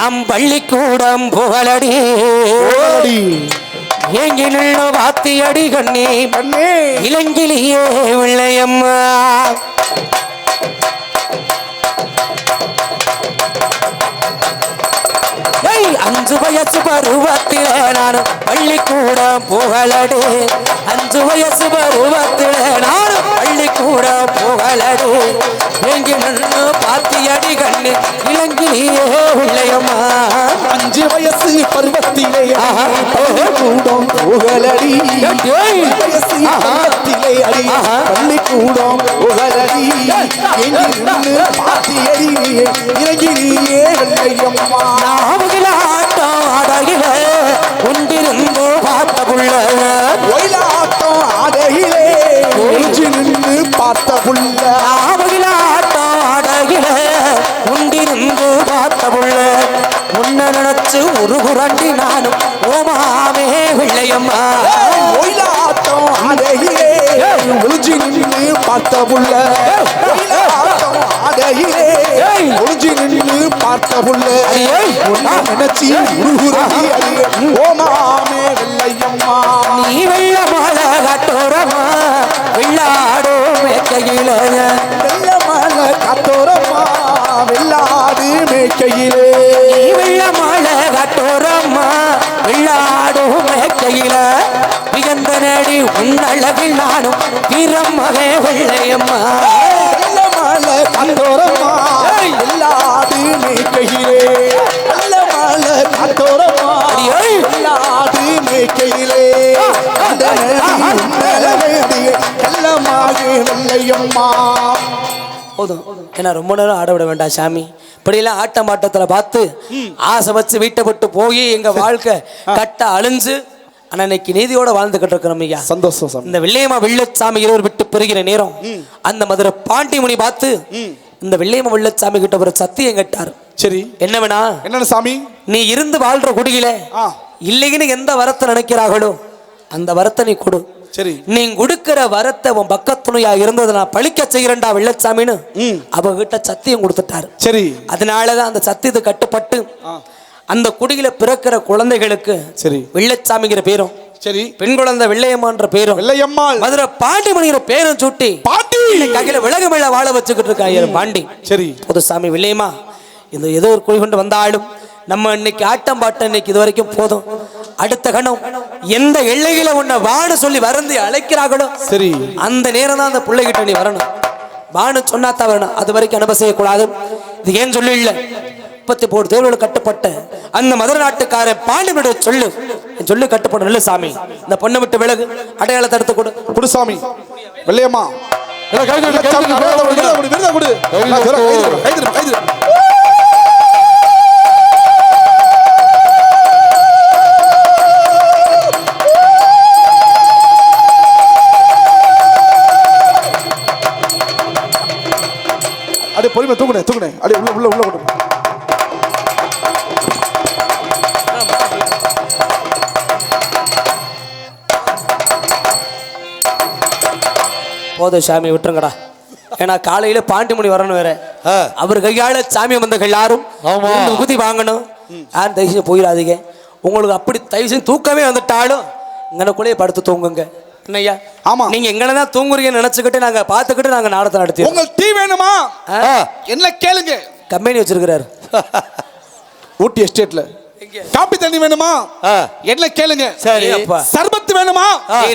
நாம் பள்ளிக்கூடம் புகழடி. நின்று வாத்தியடி கண்ணே. கண்ணே. இளங்கிலியே வெள்ளையம்மா ஏய், அஞ்சு வயசு பருவத்தில நான் பள்ளிக்கூடம் புகழடு. அஞ்சு வயசு பருவத்தில நான் பள்ளிக்கூடம் புகழடு. எங்கி பாத்தியடி கண்ணு இளங்கிலியே வெள்ளையம்மா அஞ்சு வயசு பருவத்திலே. பள்ளிக்கூடம் புகழடி. வயசு. பருவத்திலே அடி ஆஹா. பள்ளிக்கூடம் புகழடி பாத்தியடி வெள்ளையம்மா நாவகிலாட்டம் அடகில உண்டிருந்து பார்த்த புள்ள ஒயிலாட்டம் ஒழிஞ்சு நின்று பார்த்த புள்ள வெள்ளையம்மா ஒயிலாட்டம் ஆடையிலே ஒழிஞ்சு நின்று பார்த்த புள்ள ஆடையிலே ஒழிஞ்சு நின்று பார்த்த புள்ள நினைச்சு உருகுறடி அடியே ஓமாமே வெள்ளையம்மா. நீ வெள்ள மலை கட்டோரமா வெள்ளாடோ மேற்கையில. வெள்ள மலை காத்தோரம்மா வெள்ளாடு மேய்க்கையிலே நீ வெள்ள மலை கட்டோரம்மா நடி உன்னழகில் நானும் வீரம் மகே வெள்ளையம்மா வெள்ள மலை காத்தோரம்மா வெள்ளாடு மேய்க்கையிலே வெள்ள மலை மேய்க்கையிலே அந்த வெள்ளையம்மா போதும். ஏன்னா ரொம்ப நேரம் ஆட விட வேண்டாம் சாமி. இப்படியெல்லாம் ஆட்ட மாட்டத்துல பார்த்து ஆசை வச்சு வீட்டை விட்டு போய் எங்க வாழ்க்கை கட்ட அழிஞ்சு ஆனா இன்னைக்கு நீதியோட வாழ்ந்துகிட்டு இருக்கிறோம் ஐயா. சந்தோஷம் இந்த வெள்ளையம்மா வெள்ளச்சாமி இருவர் விட்டு பெறுகிற நேரம் அந்த மதுரை பாண்டிமுனி பார்த்து இந்த வெள்ளையம்மா வெள்ளச்சாமி கிட்ட ஒரு சத்தியம் கேட்டார். சரி. என்ன வேணா? என்னன்னு சாமி? நீ இருந்து வாழ்ற குடியில இல்லைன்னு எந்த வரத்தை நினைக்கிறார்களோ அந்த வரத்தை நீ கொடு. சரி. நீ கொடுக்கிற வரத்தை உன் பக்கத்துணையா இருந்ததை நான் பழிக்க செய்கிறேன்டா வெள்ளச்சாமின்னு. அவகிட்ட சத்தியம் கொடுத்துட்டாரு. சரி. அதனாலதான் அந்த சத்தியத்தை கட்டுப்பட்டு. அந்த குடியில பிறக்கிற குழந்தைகளுக்கு சரி. வெள்ளச்சாமிங்கிற பேரும் சரி. பெண் குழந்தை வெள்ளையம்மான்ற பேரும் வெள்ளையம்மாள். மதுரை பாண்டிமணிங்கிற பேரும் சூட்டி பாட்டி கையில விலகு மேல வாழ வச்சுக்கிட்டு இருக்காங்க பாண்டி. சரி. புது சாமி வெள்ளையம்மா இந்த ஏதோ ஒரு குழி கொண்டு வந்தாலும் நம்ம இன்னைக்கு ஆட்டம் பாட்டம் இன்னைக்கு இது வரைக்கும் போதும். அடுத்த கணம் எந்த எல்லையில உன்னை வான்னு சொல்லி வருந்தி அழைக்கிறார்களோ சரி. அந்த நேரம் தான் அந்த பிள்ளைகிட்ட நீ வரணும். வான்னு சொன்னா தான் வரணும். அது வரைக்கும் அனுபவம் செய்யக்கூடாது இது ஏன் சொல்லி இல்ல முப்பத்தி போடு தேர்வுகள் கட்டுப்பட்ட அந்த மதுரை நாட்டுக்கார பாண்டியனுடைய சொல்லு. சொல்லு கட்டுப்படும் இல்ல சாமி. இந்த பொண்ணை விட்டு விலகு. அடையாளத்தை எடுத்து கொடு. புடுசாமி வெள்ளையம்மா. அப்படியே பொறுமை தூக்குனே தூக்குனே. அப்படியே உள்ள உள்ள உள்ள கொண்டு போதும் சாமி விட்டுருங்கடா. ஏன்னா காலையில பாண்டிமணி வரணும் வேற. அவர் கையால சாமி வந்தவங்க எல்லாரும் உகுதி வாங்கணும். யாரும் தயவு செஞ்சு போயிடாதீங்க. உங்களுக்கு அப்படி தயவு செஞ்சு தூக்கமே வந்துட்டாலும் இங்கனக்குள்ளேயே படுத்து தூங்குங்க. என்னய்யா? ஆமா. நீங்க எங்களை தான் தூங்குறீங்கன்னு நினைச்சுக்கிட்டு நாங்க பார்த்துக்கிட்டு நாங்க நாடத்தை நடத்தி உங்கள் டீ வேணுமா? என்ன கேளுங்க. கம்பெனி வச்சிருக்கிறாரு. ஊட்டி எஸ்டேட்ல. காப்பி தண்ணி வேணுமா? என்ன கேளுங்க. சரி. அப்பா. சர்பத் வேணுமா?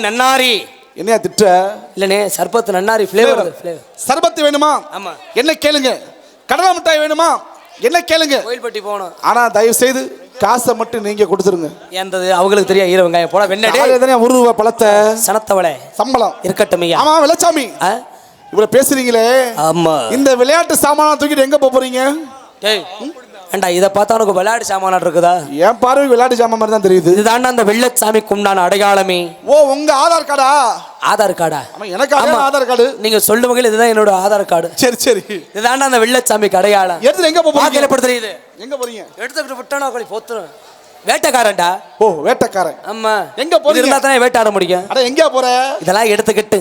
நன்னாரி. என்னையா திட்ட? இல்லனே சர்பத்து நன்னாரி ஃப்ளேவர் ஃப்ளேவர் சர்பத் வேணுமா? ஆமா. என்ன கேளுங்க. கடலை மிட்டாய் வேணுமா? என்ன கேளுங்க. கோயில்பட்டி போகணும். ஆனா தயவு செய்து காசை மட்டும் நீங்க கொடுத்துருங்க. ஏந்தது? அவங்களுக்கு தெரியும் ஈர வெங்காயம் போட. தானே ஒரு ரூபாய் பழத்தை. சனத்தவளை. சம்பளம். இருக்கட்டும் ஆமா வெள்ளச்சாமி. ஆ? இவ்வளவு பேசுறீங்களே. ஆமா. இந்த விளையாட்டு சாமான் தூக்கிட்டு எங்க போறீங்க? ஏண்டா இதை பார்த்தா உனக்கு விளையாட்டு சாமான் இருக்குதா? என் பார்வை விளையாட்டு சாமான் மாதிரி தான் தெரியுது. இதுதாண்டா அந்த வெள்ளச்சாமிக்கு உண்டான அடையாளமே. ஓ உங்க ஆதார் கார்டா? ஆதார் கார்டா? எனக்கு ஆதார் கார்டு. நீங்க சொல்லும் வகையில் இதுதான் என்னோட ஆதார் கார்டு. சரி சரி. இதுதாண்டா அந்த வெள்ளச்சாமிக்கு அடையாளம். எடுத்து எங்க போறீங்க? எப்படி தெரியுது எங்க போறீங்க? எடுத்துக்கிட்டு விட்டோன்னா கொலை பொத்துரும் வேட்டைக்காரன்டா. ஓ வேட்டைக்காரன். ஆமா. எங்க போறீங்க? இருந்தா தானே வேட்டாட முடியும்? அட எங்க போற? இதெல்லாம் எடுத்துக்கிட்டு.